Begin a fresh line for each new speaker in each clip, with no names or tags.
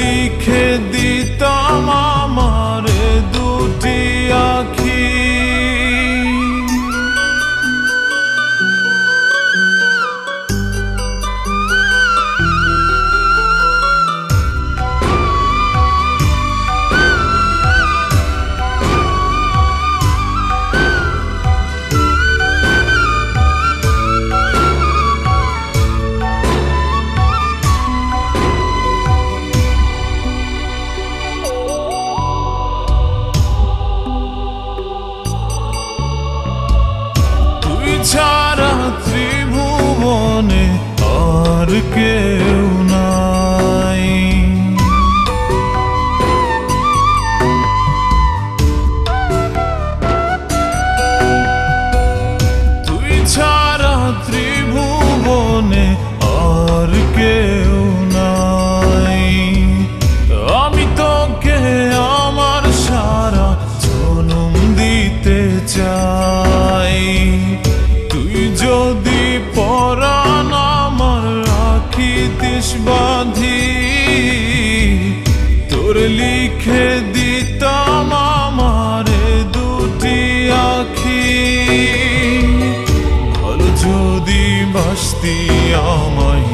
লিখে দিতাম আমার দুটি আখি। ছাড়া ত্রিভুবনে আর কেউ লিখে দিতাম আমার দুটি আখি। ভালো যদি বাসতি আমায়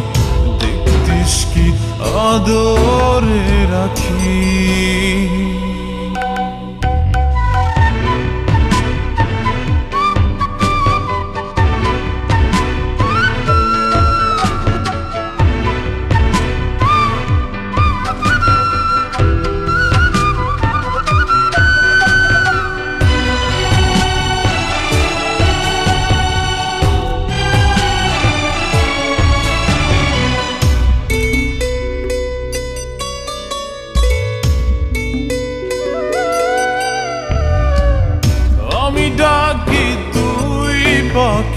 দেখতিস কি আদরে রাখি।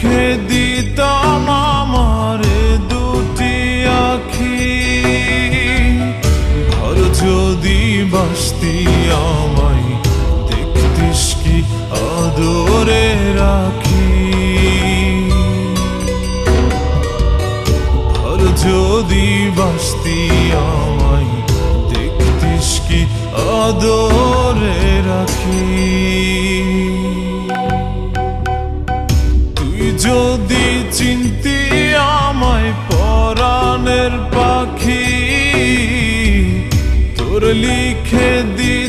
লিখে দিতাম আমারে দুটি আখি। ঘর যদি বাসতি আমায়, দেখতিস কি আদরে রাখি। ঘর যদি বাসতি আমায়, দেখতিস কি আদরে রাখি। লিখে দি